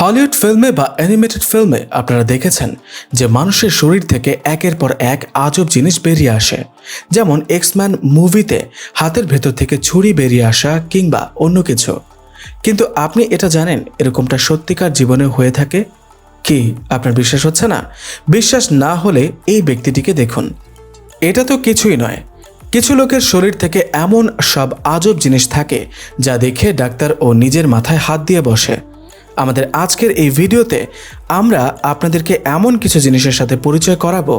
Hollywood ফিল্মে বা animated ফিল্মে আপনারা দেখেছেন যে মানুষের শরীর থেকে একের পর এক আজব জিনিস বেরিয়ে আসে। যেমন এক্সম্যান মুভিতে হাতের ভেতর থেকে ছুরি বেরিয়ে আসা কিংবা অন্য কিছু। কিন্তু আপনি এটা জানেন এরকমটা সত্যিকার জীবনে হয়ে থাকে? কি আপনার বিশ্বাস হচ্ছে না? বিশ্বাস না হলে এই ব্যক্তিটিকে দেখুন। এটা তো কিছুই নয়। কিছু লোকের শরীর থেকে এমন সব আজব জিনিস থাকে যা দেখে ডাক্তার ও নিজের মাথায় হাত দিয়ে বসে। আমাদের আজকের এই ভিডিওতে আমরা আপনাদেরকে এমন কিছু জিনিসের সাথে পরিচয় করাবো।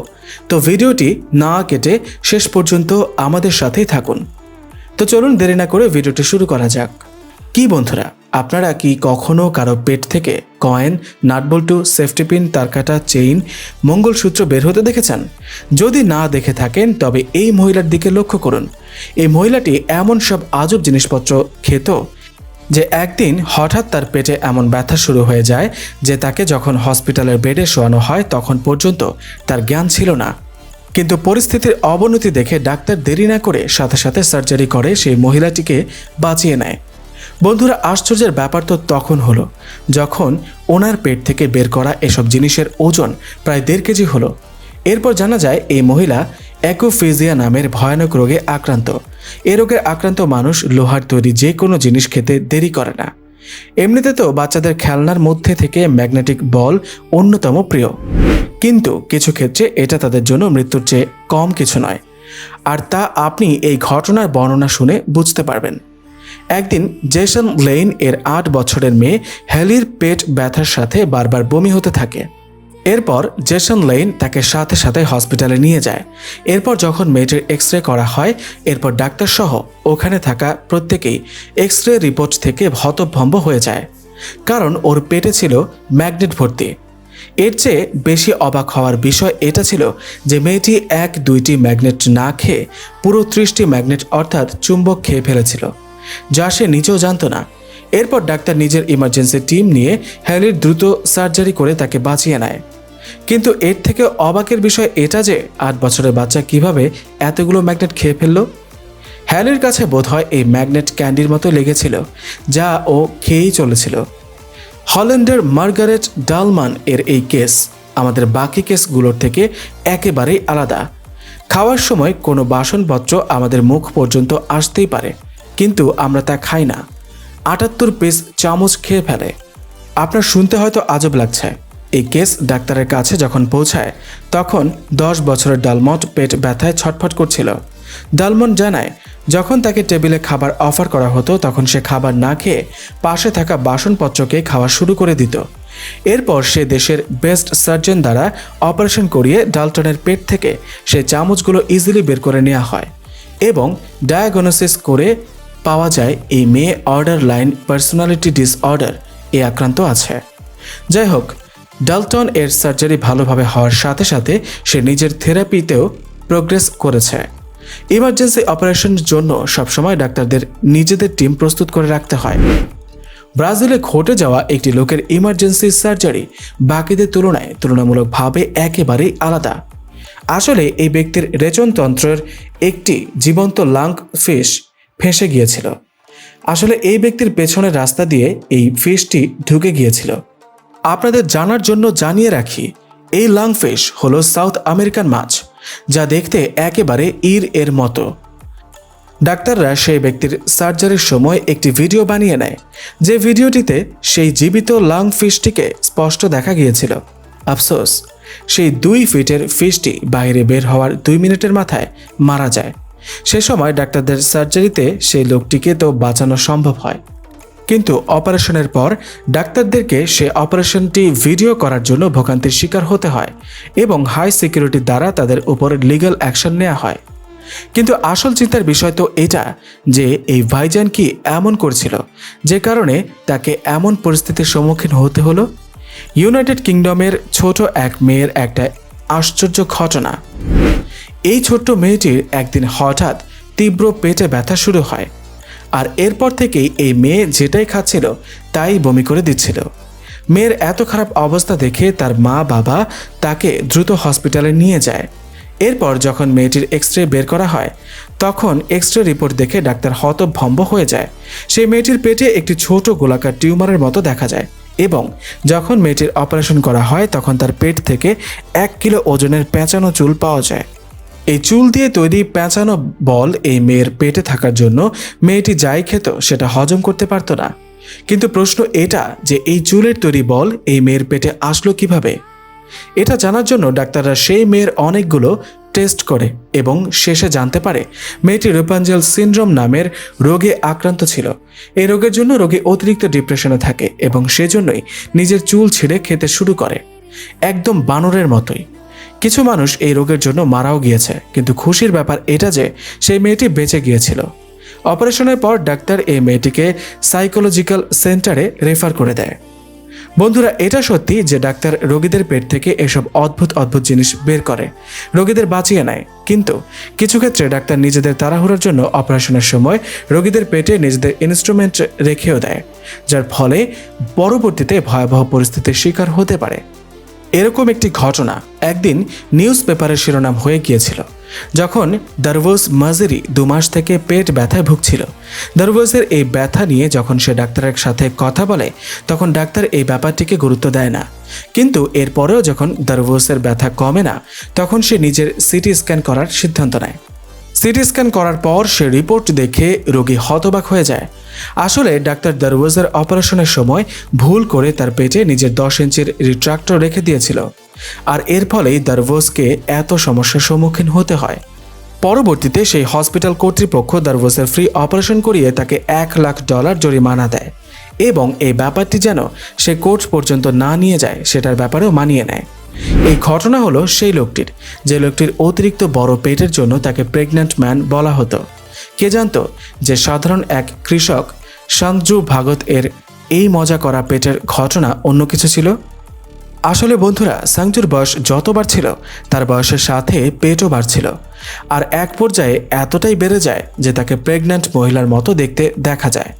তো ভিডিওটি না কেটে শেষ পর্যন্ত আমাদের সাথেই থাকুন। তো চলুন দেরি না করে ভিডিওটি শুরু করা যাক। কি বন্ধুরা, আপনারা কি কখনো কারও পেট থেকে কয়েন নাটবল্টু সেফটি পিন, তারকাটা, চেইন, মঙ্গলসূত্র বের হতে দেখেছেন? যদি না দেখে থাকেন, তবে এই মহিলার দিকে লক্ষ্য করুন। এই মহিলাটি এমন সব আজব জিনিসপত্র খেত যে একদিন হঠাৎ তার পেটে এমন ব্যথা শুরু হয়ে যায় যে তাকে যখন হসপিটালের বেডে শোয়ানো হয় তখন পর্যন্ত তার জ্ঞান ছিল না। কিন্তু পরিস্থিতির অবনতি দেখে ডাক্তার দেরি না করে সাথে সাথে সার্জারি করে সেই মহিলাটিকে বাঁচিয়ে নেয়। বন্ধুরা, আশ্চর্যের ব্যাপার তো তখন হলো, যখন ওনার পেট থেকে বের করা এসব জিনিসের ওজন প্রায় দেড় কেজি হলো। এরপর জানা যায়, এই মহিলা অ্যাকোফেজিয়া নামের ভয়ানক রোগে আক্রান্ত। এ রোগে আক্রান্ত মানুষ লোহার তৈরি যে কোনো জিনিস খেতে দেরি করে না। এমনিতে তো বাচ্চাদের খেলনার মধ্যে থেকে ম্যাগনেটিক বল অন্যতম প্রিয়। কিন্তু কিছু ক্ষেত্রে এটা তাদের জন্য মৃত্যুর চেয়ে কম কিছু নয়। আর তা আপনি এই ঘটনার বর্ণনা শুনে বুঝতে পারবেন। একদিন জেসন লেইন এর আট বছরের মেয়ে হ্যালির পেট ব্যথার সাথে বারবার বমি হতে থাকে। এরপর জেসন লেইন তাকে সাথে সাথে হসপিটালে নিয়ে যায়। এরপর যখন মেয়েটির এক্স রে করা হয়, এরপর ডাক্তার সহ ওখানে থাকা প্রত্যেকেই এক্স রে রিপোর্ট থেকে হতভম্ব হয়ে যায়। কারণ ওর পেটে ছিল ম্যাগনেট ভর্তি। এর চেয়ে বেশি অবাক হওয়ার বিষয় এটা ছিল যে মেয়েটি এক দুইটি ম্যাগনেট না খেয়ে পুরো ত্রিশটি ম্যাগনেট অর্থাৎ চুম্বক খেয়ে ফেলেছিল, যা সে নিজেও জানতো না। এরপর ডাক্তার নিজের ইমার্জেন্সি টিম নিয়ে হ্যালির দ্রুত সার্জারি করে তাকে বাঁচিয়ে নেয়। কিন্তু এর থেকে অবাকের বিষয় এটা যে আট বছরের বাচ্চা কীভাবে এতগুলো ম্যাগনেট খেয়ে ফেলল? হ্যালির কাছে বোধহয় এই ম্যাগনেট ক্যান্ডির মতো লেগেছিল, যা ও খেয়েই চলেছিল। হল্যান্ডের মার্গারেট ডালমান এর এই কেস আমাদের বাকি কেসগুলোর থেকে একেবারেই আলাদা। খাওয়ার সময় কোনো বাসনপত্র আমাদের মুখ পর্যন্ত আসতেই পারে, কিন্তু আমরা তা খাই না। আটাত্তর পিস চামচ খেয়ে ফেলে। আপনার শুনতে হয়তো আজব লাগছে। এই কেস ডাক্তারের কাছে যখন পৌঁছায়, তখন দশ বছরের ডালমট পেট ব্যথায় ছটফট করছিল। ডালমন জানায়, যখন তাকে টেবিলে খাবার অফার করা হতো, তখন সে খাবার না খেয়ে পাশে থাকা বাসনপত্রকে খাওয়া শুরু করে দিত। এরপর সে দেশের বেস্ট সার্জন দ্বারা অপারেশন করিয়ে ডালটনের পেট থেকে সে চামচগুলো ইজিলি বের করে নেওয়া হয় এবং ডায়াগনোসিস করে পাওয়া যায়, এই মেয়ে অর্ডার লাইন পার্সোনালিটি ডিসঅর্ডার, এ আক্রান্ত আছে। যাই হোক ডালটন এর সার্জারি ভালোভাবে হওয়ার সাথে সাথে সে নিজের থেরাপিতেও প্রোগ্রেস করেছে। ইমার্জেন্সি অপারেশনের জন্য সবসময় ডাক্তারদের নিজেদের টিম প্রস্তুত করে রাখতে হয়। ব্রাজিলে ঘটে যাওয়া একটি লোকের ইমার্জেন্সি সার্জারি বাকিদের তুলনায় তুলনামূলকভাবে একেবারেই আলাদা। আসলে এই ব্যক্তির রেচনতন্ত্রের একটি জীবন্ত লাং ফিশ ফেঁসে গিয়েছিল। আসলে এই ব্যক্তির পেছনের রাস্তা দিয়ে এই ফিশটি ঢুকে গিয়েছিল। আপনাদের জানার জন্য জানিয়ে রাখি, এই লাংফিশ হলো সাউথ আমেরিকান মাছ, যা দেখতে একেবারে ইর এর মতো। ডাক্তাররা সেই ব্যক্তির সার্জারির সময় একটি ভিডিও বানিয়ে নেয়, যে ভিডিওটিতে সেই জীবিত লাং ফিশটিকে স্পষ্ট দেখা গিয়েছিল। আফসোস, সেই দুই ফিটের ফিশটি বাইরে বের হওয়ার দুই মিনিটের মাথায় মারা যায়। সে সময় ডাক্তারদের সার্জারিতে সেই লোকটিকে তো বাঁচানো সম্ভব হয়। কিন্তু অপারেশনের পর ডাক্তারদেরকে সে অপারেশনটি ভিডিও করার জন্য ভোগান্তির শিকার হতে হয় এবং হাই সিকিউরিটি দ্বারা তাদের উপর লিগ্যাল অ্যাকশন নেওয়া হয়। কিন্তু আসল চিন্তার বিষয় তো এটা যে এই ভাইজান কি এমন করছিল, যে কারণে তাকে এমন পরিস্থিতির সম্মুখীন হতে হলো? ইউনাইটেড কিংডমের ছোট এক মেয়ের একটা আশ্চর্য ঘটনা। এই ছোট্ট মেয়েটির একদিন হঠাৎ তীব্র পেটে ব্যথা শুরু হয় আর এরপর থেকেই এই মেয়ে যেটাই খাচ্ছিল, তাই বমি করে দিচ্ছিল। মেয়ের এত খারাপ অবস্থা দেখে তার মা বাবা তাকে দ্রুত হসপিটালে নিয়ে যায়। এরপর যখন মেয়েটির এক্স রে বের করা হয়, তখন এক্স রে রিপোর্ট দেখে ডাক্তার হতভম্ব হয়ে যায়। সেই মেয়েটির পেটে একটি ছোট গোলাকার টিউমারের মতো দেখা যায় এবং যখন মেয়েটির অপারেশন করা হয়, তখন তার পেট থেকে এক কিলো ওজনের পেঁচানো চুল পাওয়া যায়। এই চুল দিয়ে তৈরি পেঁচানো বল এই মেয়ের পেটে থাকার জন্য মেয়েটি যাই খেত সেটা হজম করতে পারতো না। কিন্তু প্রশ্ন এটা যে এই চুলের তৈরি বল এই মেয়ের পেটে আসলো কীভাবে? এটা জানার জন্য ডাক্তাররা সেই মেয়ের অনেকগুলো টেস্ট করে এবং শেষে জানতে পারে মেয়েটি রূপাঞ্জল সিনড্রোম নামের রোগে আক্রান্ত ছিল। এই রোগের জন্য রোগী অতিরিক্ত ডিপ্রেশনে থাকে এবং সেজন্যই নিজের চুল ছিঁড়ে খেতে শুরু করে। একদম বানরের মতোই। কিছু মানুষ এই রোগের জন্য মারাও গিয়েছে, কিন্তু খুশির ব্যাপার এটা যে সেই মেয়েটি বেঁচে গিয়েছিল। অপারেশনের পর ডাক্তার এই মেয়েটিকে সাইকোলজিক্যাল সেন্টারে রেফার করে দেয়। বন্ধুরা, এটা সত্যি যে ডাক্তার রোগীদের পেট থেকে এসব অদ্ভুত অদ্ভুত জিনিস বের করে, রোগীদের বাঁচিয়ে নেয়। কিন্তু কিছু ক্ষেত্রে ডাক্তার নিজেদের তাড়াহুড়োর জন্য অপারেশনের সময় রোগীদের পেটে নিজেদের ইনস্ট্রুমেন্ট রেখেও দেয়, যার ফলে পরবর্তীতে ভয়াবহ পরিস্থিতির শিকার হতে পারে। এরকম একটি ঘটনা একদিন নিউজ পেপারের শিরোনাম হয়ে গিয়েছিল, যখন দারভোজ মাজেরি দু মাস থেকে পেট ব্যথায় ভুগছিল। দারভোজের এই ব্যথা নিয়ে যখন সে ডাক্তারের সাথে কথা বলে, তখন ডাক্তার এই ব্যাপারটিকে গুরুত্ব দেয় না। কিন্তু এরপরেও যখন দারভোজের ব্যথা কমে না, তখন সে নিজের সিটি স্ক্যান করার সিদ্ধান্ত নেয়। সিটি স্ক্যান করার পর সে রিপোর্ট দেখে রোগী হতবাক হয়ে যায়। আসলে ডাক্তার দারওয়াজের অপারেশনের সময় ভুল করে তার পেটে নিজের দশ ইঞ্চির রিট্রাক্টর রেখে দিয়েছিল। আর এর ফলেই দারওয়াজকে এত সমস্যার সম্মুখীন হতে হয়। পরবর্তীতে সেই হসপিটাল কর্তৃপক্ষ দারওয়াজের ফ্রি অপারেশন করিয়ে তাকে এক লাখ ডলার জরিমানা দেয়। এবং এই ব্যাপারটি যেন সে কোর্ট পর্যন্ত না নিয়ে যায়, সেটার ব্যাপারেও মানিয়ে নেয়। এই ঘটনা হলো সেই লোকটির, যে লোকটির অতিরিক্ত বড় পেটের জন্য তাকে প্রেগন্যান্ট ম্যান বলা হতো। কে জানতো যে সাধারণ এক কৃষক সঞ্জু ভাগত এর এই মজা করা পেটের ঘটনা অন্য কিছু ছিল? আসলে বন্ধুরা, সাংজুর বয়স যত বাড়ছিল তার বয়সের সাথে পেটও বাড়ছিল। আর এক পর্যায়ে এতটাই বেড়ে যায় যে তাকে প্রেগন্যান্ট মহিলার মতো দেখতে দেখা যায়।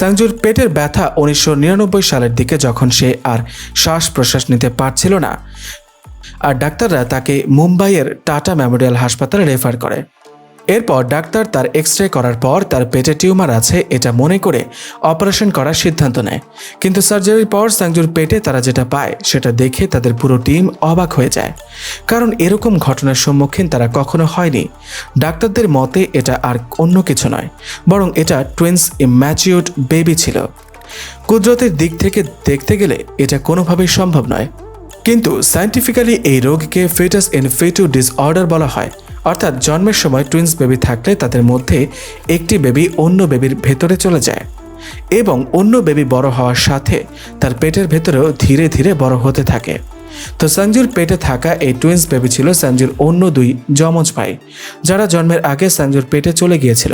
সাংজুর পেটের ব্যথা উনিশশো নিরানব্বই সালের দিকে যখন সে আর শ্বাস প্রশ্বাস নিতে পারছিল না, আর ডাক্তাররা তাকে মুম্বাইয়ের টাটা মেমোরিয়াল হাসপাতালে রেফার করে। এরপর ডাক্তার তার এক্স রে করার পর তার পেটে টিউমার আছে, এটা মনে করে অপারেশন করার সিদ্ধান্ত নেয়। কিন্তু সার্জারির পর সাংজুর পেটে তারা যেটা পায়, সেটা দেখে তাদের পুরো টিম অবাক হয়ে যায়। কারণ এরকম ঘটনার সম্মুখীন তারা কখনো হয়নি। ডাক্তারদের মতে এটা আর অন্য কিছু নয়, বরং এটা টুইন্স ইম্যাচিউড বেবি ছিল। কুদরতের দিক থেকে দেখতে গেলে এটা কোনোভাবেই সম্ভব নয়। কিন্তু সায়েন্টিফিক্যালি এই রোগকে ফেটাস ইন ফেটু ডিসঅর্ডার বলা হয়। অর্থাৎ জন্মের সময় টুইন্স বেবি থাকলে তাদের মধ্যে একটি বেবি অন্য বেবির ভেতরে চলে যায় এবং অন্য বেবি বড় হওয়ার সাথে তার পেটের ভেতরেও ধীরে ধীরে বড় হতে থাকে। তো সঞ্জুর পেটে থাকা এই টুইন্স বেবি ছিল সঞ্জুর অন্য দুই যমজ ভাই, যারা জন্মের আগে সঞ্জুর পেটে চলে গিয়েছিল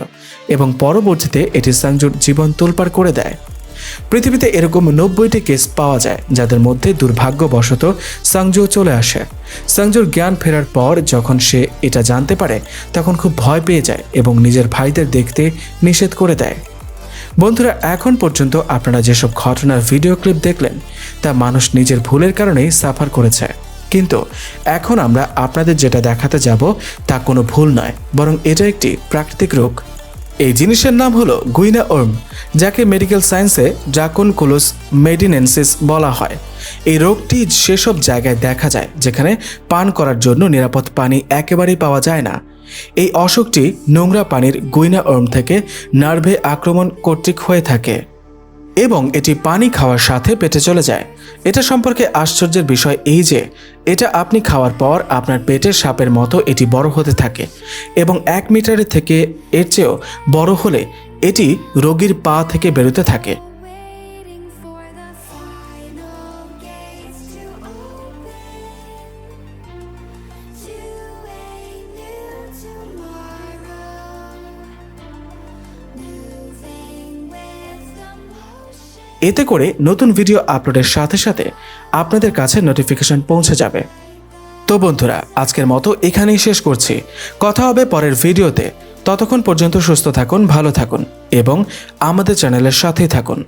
এবং পরবর্তীতে এটি সঞ্জুর জীবন তোলপাড় করে দেয়। পৃথিবীতে এরকম নব্বইটি কেস পাওয়া যায়, যাদের মধ্যে দুর্ভাগ্যবশত সাংজু চলে আসে। সাংজুর জ্ঞান ফেরার পর যখন সে এটা জানতে পারে, তখন খুব ভয় পেয়ে যায় এবং নিজের ভাইদের দেখতে নিষেধ করে দেয়। বন্ধুরা, এখন পর্যন্ত আপনারা যেসব ঘটনার ভিডিও ক্লিপ দেখলেন, তা মানুষ নিজের ভুলের কারণেই সাফার করেছে। কিন্তু এখন আমরা আপনাদের যেটা দেখাতে যাব, তা কোনো ভুল নয়, বরং এটা একটি প্রাকৃতিক রোগ। এই জিনিসের নাম হলো গুইনা ওর্ম, যাকে মেডিকেল সায়েন্সে ড্রাকন কোলোস মেডিনেন্সিস বলা হয়। এই রোগটি সেসব জায়গায় দেখা যায়, যেখানে পান করার জন্য নিরাপদ পানি একেবারেই পাওয়া যায় না। এই অসুখটি নোংরা পানির গুইনা ওর্ম থেকে নার্ভে আক্রমণ কর্তৃক হয়ে থাকে। এবং এটি পানি খাওয়ার সাথে পেটে চলে যায়। এটা সম্পর্কে আশ্চর্যের বিষয় এই যে, এটা আপনি খাওয়ার পর আপনার পেটের সাপের মতো এটি বড় হতে থাকে এবং এক মিটারের থেকে এর চেয়েও বড় হলে এটি রোগীর পা থেকে বেরোতে থাকে। এতে করে নতুন ভিডিও আপলোডের সাথে সাথে আপনাদের কাছে নোটিফিকেশন পৌঁছে যাবে। তো বন্ধুরা, আজকের মতো এখানেই শেষ করছি। কথা হবে পরের ভিডিওতে। ততক্ষণ পর্যন্ত সুস্থ থাকুন, ভালো থাকুন এবং আমাদের চ্যানেলের সাথেই থাকুন।